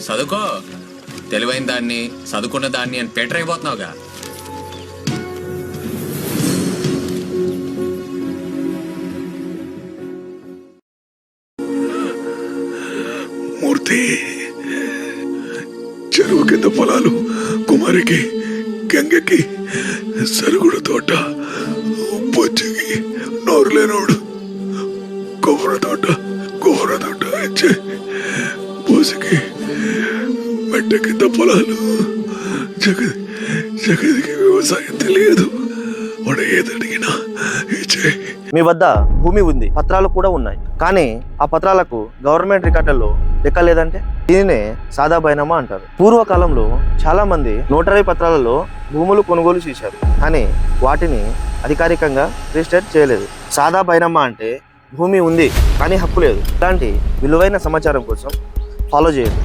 చదువుకో. తెలివైన దాన్ని చదువుకున్న దాన్ని అని పెటర్ అయిపోతున్నావుగా. మూర్తి చెరువు కింద పొలాలు కుమారికి గంగకి సరుగుడు తోట బొచ్చుకి నోరు లేనోడు కొబ్బరి తోట కొబ్బరి తోట ఇచ్చే మెట్ట కింద పొలాలు జగదికి వ్యవసాయం తెలియదు. వాడు ఏదడిగినా ఇచ్చే. మీ వద్ద భూమి ఉంది పత్రాలు కూడా ఉన్నాయి. కానీ ఆ పత్రాలకు గవర్నమెంట్ రికార్డుల్లో లెక్క లేదంటే? దీనినే సాదా బైనామా అంటారు. పూర్వకాలంలో చాలా మంది నోటరీ పత్రాలలో భూములు కొనుగోలు చేశారు. కానీ వాటిని అధికారికంగా రిజిస్టర్ చేయలేదు. సాదా బైనామా అంటే భూమి ఉంది కానీ హక్కు లేదు. ఇలాంటి విలువైన సమాచారం కోసం ফলো যেহেতু